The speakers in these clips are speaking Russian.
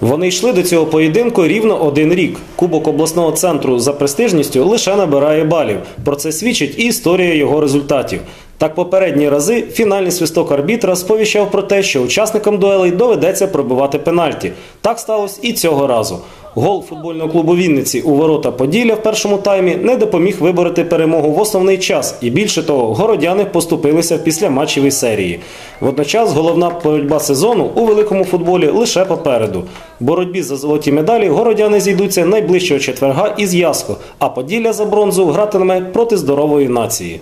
Вони йшли до цього поєдинку рівно один рік. Кубок обласного центру за престижністю лише набирає балів. Про це свідчить і історія його результатів. Так, попередні рази фінальний свисток арбітра сповіщав про те, що учасникам дуелей доведеться пробивати пенальті. Так сталося і цього разу. Гол футбольного клубу Вінниці у ворота Поділля в першому таймі не допоміг вибороти перемогу в основний час. І більше того, городяни поступилися в післяматчевій серії. Водночас головна боротьба сезону у великому футболі лише попереду. В боротьбі за золоті медалі городяни зійдуться найближчого четверга із Яско, а Поділля за бронзу гратиме проти здорової нації.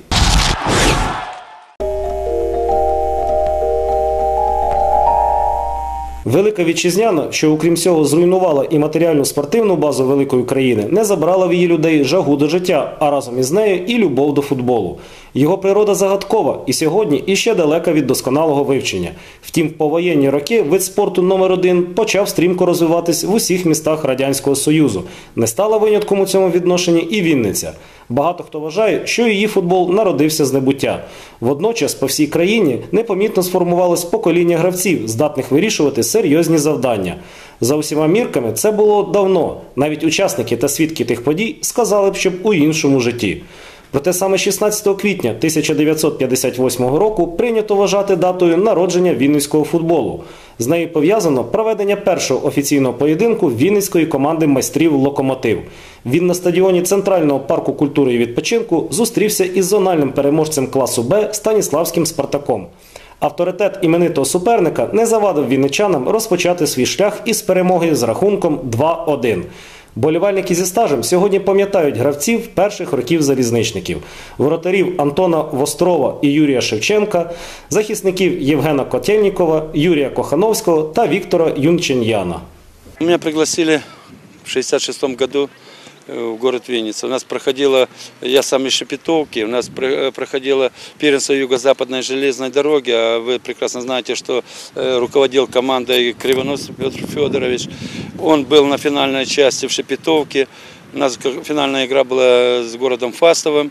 Велика вітчизняна, що окрім всього зруйнувала і матеріальну спортивну базу великої країни, не забрала в її людей жагу до життя, а разом із нею і любов до футболу. Його природа загадкова і сьогодні іще далека від досконалого вивчення. Втім, в повоєнні роки вид спорту номер один почав стрімко розвиватись в усіх містах радянського союзу. Не стала винятком у цьому відношенні і Вінниця. Багато хто вважає, що її футбол народився з небуття. Водночас по всій країні непомітно сформувалось покоління гравців, здатних вирішувати серйозні завдання. За усіма мірками це було давно. Навіть учасники та свідки тих подій сказали б, щоб у іншому житті. Проте саме 16 квітня 1958 року прийнято вважати датою народження вінницького футболу. З нею пов'язано проведення першого офіційного поєдинку вінницької команди майстрів Локомотив. Він на стадіоні Центрального парку культури і відпочинку зустрівся із зональним переможцем класу Б Станіславським Спартаком. Авторитет іменитого суперника не завадив вінничанам розпочати свій шлях із перемоги з рахунком 2-1. Болівальники зі стажем сьогодні пам'ятають гравців перших років залізничників, воротарів Антона Вострова і Юрія Шевченка, захисників Євгена Котельнікова, Юрія Кохановського та Віктора Юнчен'яна. Меня пригласили в 66 году э, в город Винница. У нас проходило, я сам из Шепетовки, у нас э, проходило первенство юго-западной железной дороги, а вы прекрасно знаете, что э, руководил командой Кривонос Петр Федорович. Он был на финальной части в Шепетовке. У нас финальная игра была с городом Фастовым.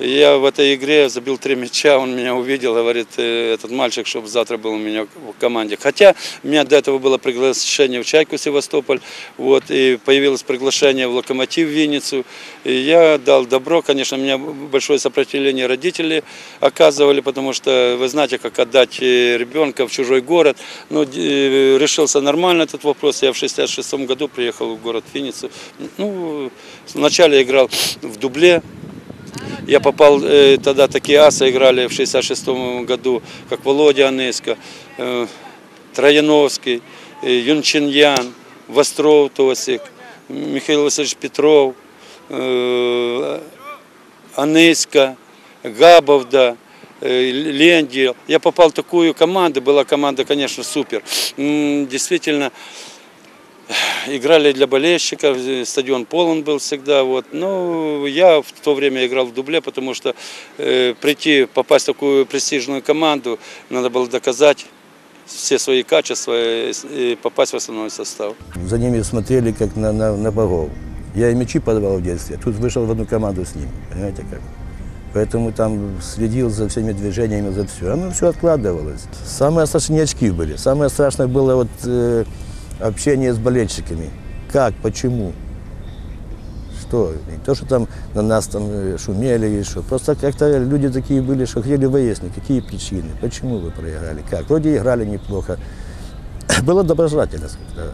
Я в этой игре забил три мяча, он меня увидел, говорит, «Э, этот мальчик, чтобы завтра был у меня в команде. Хотя у меня до этого было приглашение в Чайку Севастополь, вот, и появилось приглашение в Локомотив Винницу. И я дал добро, конечно, у меня большое сопротивление родители оказывали, потому что вы знаете, как отдать э, ребенка в чужой город. Ну, э, решился нормально этот вопрос. Я в 66 году приехал в город Винницу. Ну, вначале играл в дубле, я попал, э, тогда такие асы играли в 66 году, как Володя Анесько, э, Трояновский, э, Юнчиньян, Востров Тосик, Михаил Васильевич Петров, Анесько, Габовда, Лендил. Я попал в такую команду, была команда, конечно, супер. Действительно, играли для болельщиков, э, стадион полон был всегда. Вот. Но я в то время играл в дубле, потому что э, прийти, попасть в такую престижную команду, надо было доказать все свои качества э, с- и попасть в основной состав. За ними смотрели как на, на, на богов. Я и мячи подавал в детстве, тут вышел в одну команду с ними, понимаете как. Поэтому там следил за всеми движениями, за все. Оно все откладывалось. Самые страшные очки были. Самое страшное было вот э, общение с болельщиками. Как, почему? Что? Не то, что там на нас там э, шумели и что. Просто как-то люди такие были, что хотели выяснить, какие причины, почему вы проиграли, как. Вроде играли неплохо. Было доброжелательное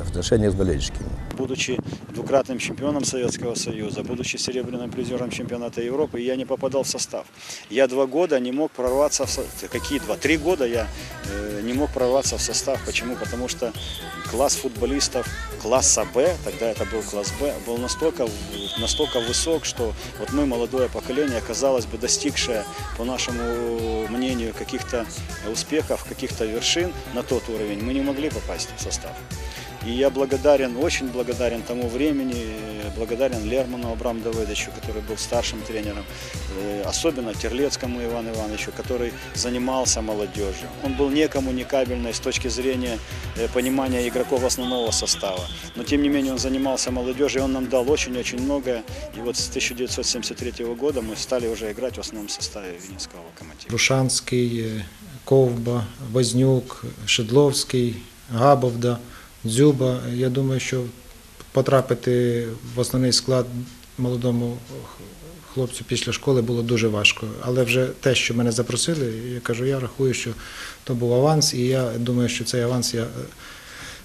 отношение с болельщиками. Будучи двукратным чемпионом Советского Союза, будучи серебряным призером чемпионата Европы, я не попадал в состав. Я два года не мог прорваться в. Какие два? Три года я э, не мог прорваться в состав. Почему? Потому что класс футболистов класса Б, тогда это был класс Б, был настолько, в- настолько высок, что вот мы, молодое поколение, казалось бы, достигшее, по нашему мнению, каких-то успехов, каких-то вершин на тот уровень, мы не могли попасть в состав. И я благодарен, очень благодарен тому времени, э, благодарен Лерману Абрам Давыдовичу, который был старшим тренером, э, особенно Терлецкому Ивану Ивановичу, который занимался молодежью. Он был некоммуникабельный с точки зрения э, понимания игроков основного состава. Но тем не менее он занимался молодежью, и он нам дал очень-очень многое. И вот с 1973 года мы стали уже играть в основном составе Винницкого локомотива. Рушанський, е, Ковба, Вознюк, Шедловський, Габовда. Дзюба. Я думаю, що потрапити в основний склад молодому хлопцю після школи було дуже важко. Але вже те, що мене запросили, я кажу, я рахую, що то був аванс, і я думаю, що цей аванс я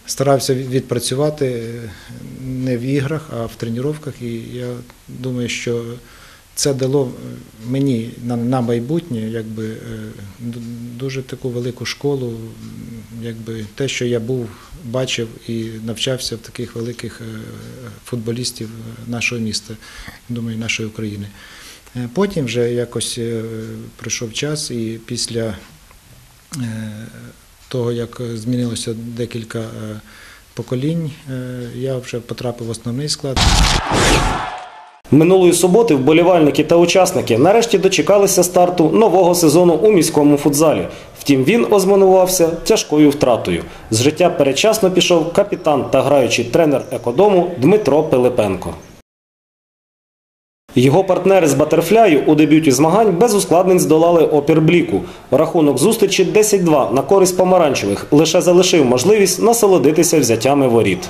старався відпрацювати не в іграх, а в тренуваннях. І я думаю, що це дало е, мені на, на майбутнє якби, е, дуже таку велику школу, якби те, що я був, бачив і навчався в таких великих е, футболістів нашого міста, думаю, нашої України. Потім вже якось прийшов час, і після того, як змінилося декілька поколінь, я вже потрапив в основний склад. Минулої суботи вболівальники та учасники нарешті дочекалися старту нового сезону у міському футзалі. Втім, він ознаменувався тяжкою втратою. З життя передчасно пішов капітан та граючий тренер екодому Дмитро Пилипенко. Його партнери з Батерфляю у дебюті змагань без ускладнень здолали опір Бліку. Рахунок зустрічі 10-2 на користь помаранчевих лише залишив можливість насолодитися взяттями воріт.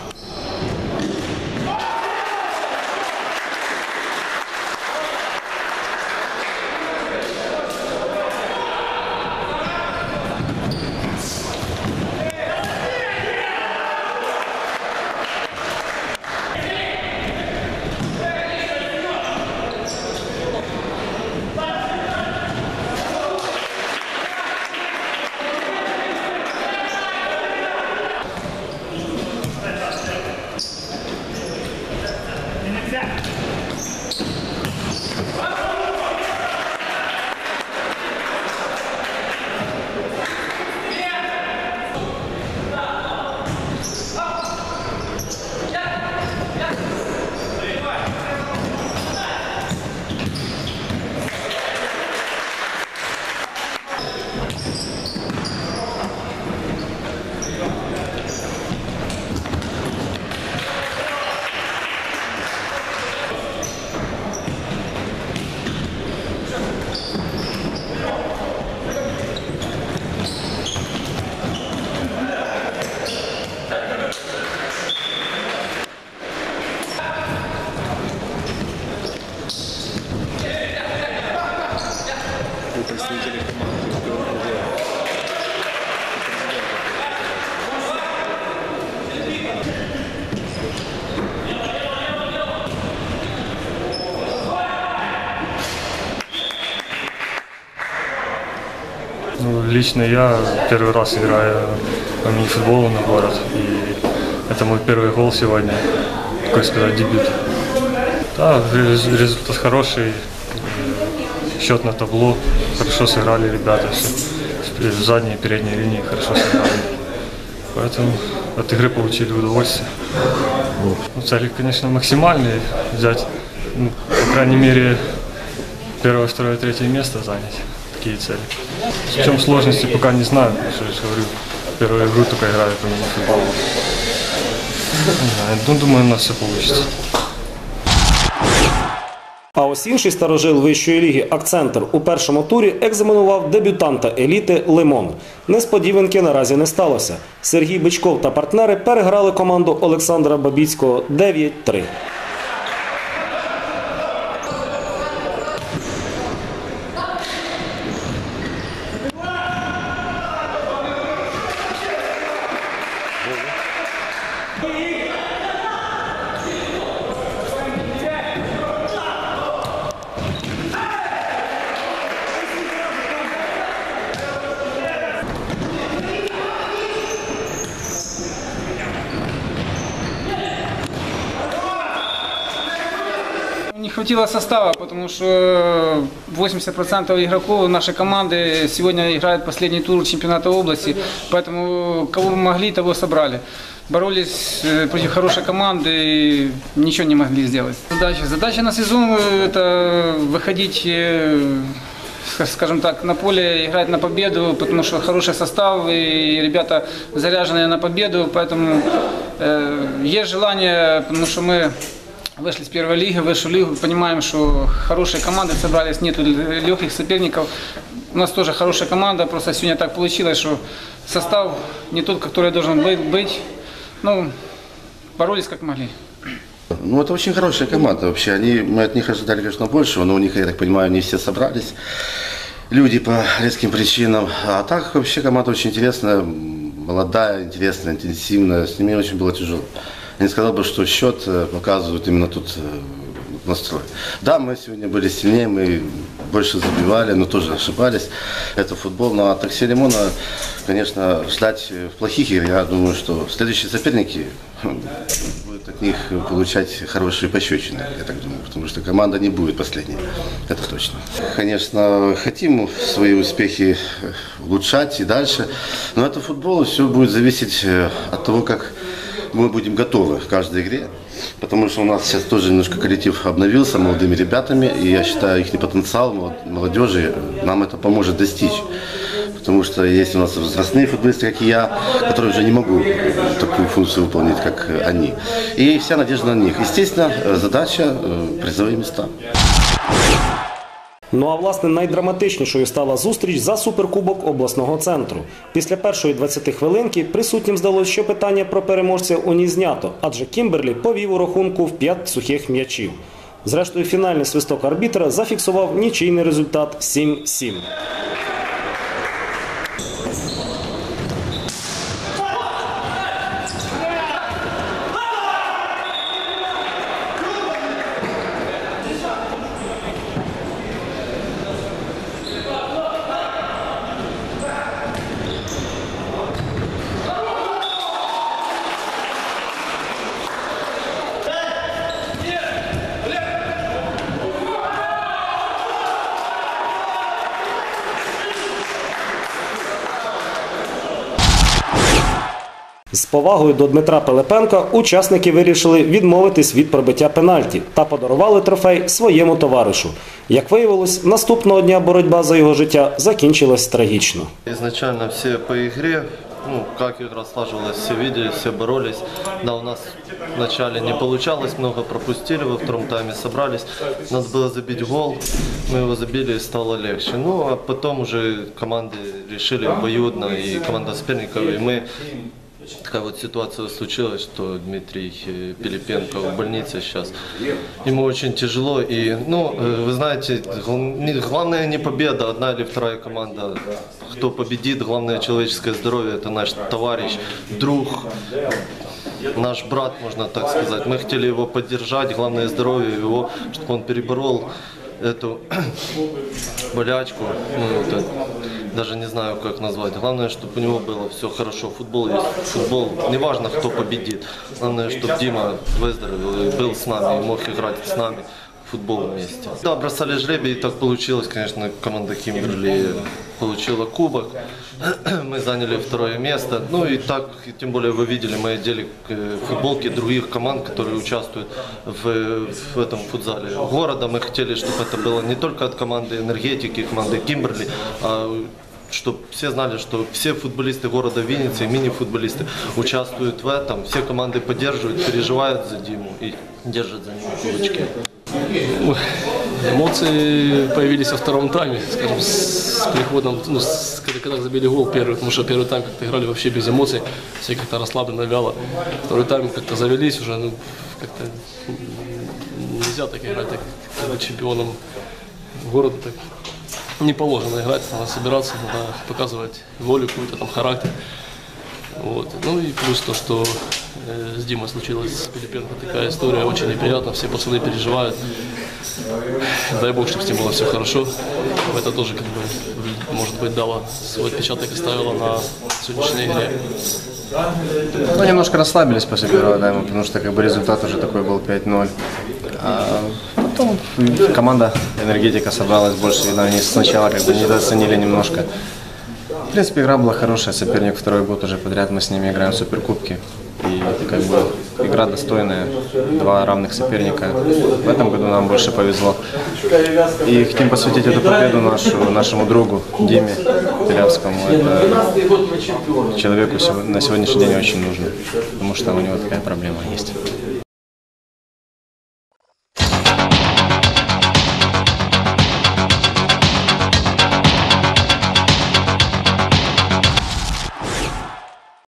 Ну, лично я первый раз играю по мини-футболу на город. И это мой первый гол сегодня. Такой сказать, дебют. Да, рез- результат хороший. Счет на табло. Хорошо сыграли ребята. Все. В задней и передней линии хорошо сыграли. Поэтому от игры получили удовольствие. Ну, цели, конечно, максимальные. Взять, ну, по крайней мере, первое, второе, третье место занять. Такие цели. В чем сложности, пока не знаю, я же говорю, первую игру только играю по мини-футболу. Не знаю, ну, думаю, у нас все получится. А ось інший старожил вищої ліги Акцентр у першому турі екзаменував дебютанта еліти Лимон. Несподіванки наразі не сталося. Сергій Бичков та партнери переграли команду Олександра Бабіцького 9-3. Не хватило состава, потому что 80% игроков нашей команды сегодня играют последний тур чемпионата области, поэтому кого мы могли, того собрали. Боролись э, против хорошей команды и ничего не могли сделать. Задача, задача на сезон э, это выходить, э, ска- скажем так, на поле, играть на победу, потому что хороший состав и ребята заряженные на победу, поэтому э, есть желание, потому что мы Вышли с первой лиги, в лигу, понимаем, что хорошие команды собрались, нету легких соперников. У нас тоже хорошая команда, просто сегодня так получилось, что состав не тот, который должен быть- быть. Ну, боролись как могли. Ну, это очень хорошая команда вообще. Они, мы от них ожидали, конечно, большего, но у них, я так понимаю, не все собрались. Люди по резким причинам. А так вообще команда очень интересная, молодая, интересная, интенсивная. С ними очень было тяжело. Я не сказал бы, что счет э, показывает именно тут э, настрой. Да, мы сегодня были сильнее, мы больше забивали, но тоже ошибались. Это футбол. Ну а такси Лимона, конечно, ждать э, плохих игр. Я думаю, что следующие соперники будут от них получать хорошие пощечины, я так думаю, потому что команда не будет последней. Это точно. Конечно, хотим свои успехи улучшать и дальше, но это футбол, все будет зависеть от того, как мы будем готовы к каждой игре. Потому что у нас сейчас тоже немножко коллектив обновился молодыми ребятами, и я считаю, их потенциал молод- молодежи э, нам это поможет достичь. Потому что есть у нас возрастные футболисты, как и я, которые уже не могу такую функцию выполнить, как э, они. И вся надежда на них. Естественно, э, задача призовые места. Ну а власне найдраматичнішою стала зустріч за суперкубок обласного центру. Після першої 20 хвилинки присутнім здалося, що питання про переможця у ній знято, адже Кімберлі повів у рахунку в 5 сухих м'ячів. Зрештою, фінальний свисток арбітра зафіксував нічийний результат 7-7. повагою до Дмитра Пилипенка учасники вирішили відмовитись від пробиття пенальті та подарували трофей своєму товаришу. Як виявилось, наступного дня боротьба за його життя закінчилась трагічно. Изначально все по игре, ну, как игра слаживалась, все видели, все боролись. Да, у нас вначале не получалось, много пропустили, во втором тайме собрались. Надо было забить гол, мы его забили и стало легче. Ну, а потом уже команды решили обоюдно, и команда соперников, и мы Такая вот ситуация случилась, что Дмитрий э, Пилипенко в больнице сейчас. Ему очень тяжело. И, ну, э, вы знаете, главное не победа, одна или вторая команда. Кто победит, главное человеческое здоровье, это наш товарищ, друг, наш брат, можно так сказать. Мы хотели его поддержать, главное здоровье его, чтобы он переборол эту болячку. Ну, это, даже не знаю, как назвать. Главное, чтобы у него было все хорошо. Футбол есть футбол. Неважно, кто победит. Главное, чтобы Дима выздоровел и был с нами, и мог играть с нами футбол вместе. Да, бросали жребий, и так получилось, конечно, команда Кимберли получила кубок. Мы заняли второе место. Ну и так, тем более вы видели, мы одели э, футболки других команд, которые участвуют в, в этом футзале города. Мы хотели, чтобы это было не только от команды энергетики, команды Кимберли, а чтобы все знали, что все футболисты города Винницы, мини-футболисты участвуют в этом, все команды поддерживают, переживают за Диму и держат за него кулачки. Эмоции появились во втором тайме, скажем, с приходом, ну, с- когда, когда забили гол первый, потому что первый тайм как-то играли вообще без эмоций, все как-то расслабленно, вяло. Второй тайм как-то завелись уже, ну, как-то нельзя так играть, так, бы чемпионом города так не положено играть, надо собираться, надо показывать волю, какой-то там характер. Вот. Ну и плюс то, что с Димой случилась с Пилипенко такая история, очень неприятно, все пацаны переживают. Дай бог, чтобы с ним было все хорошо. Это тоже, как бы, может быть, дало свой отпечаток и ставило на сегодняшней игре. Ну, немножко расслабились после первого тайма, потому что как бы результат уже такой был 5-0. А потом команда энергетика собралась больше, видно, они сначала как бы недооценили немножко. Принципе, игра была хорошая, соперник второй год уже подряд, мы с ними играем в суперкубке. И как бы игра достойная, два равных соперника. В этом году нам больше повезло. И хотим посвятить эту победу нашу, нашему другу Диме Пилявскому. Это человеку на сегодняшний день очень нужно, потому что у него такая проблема есть.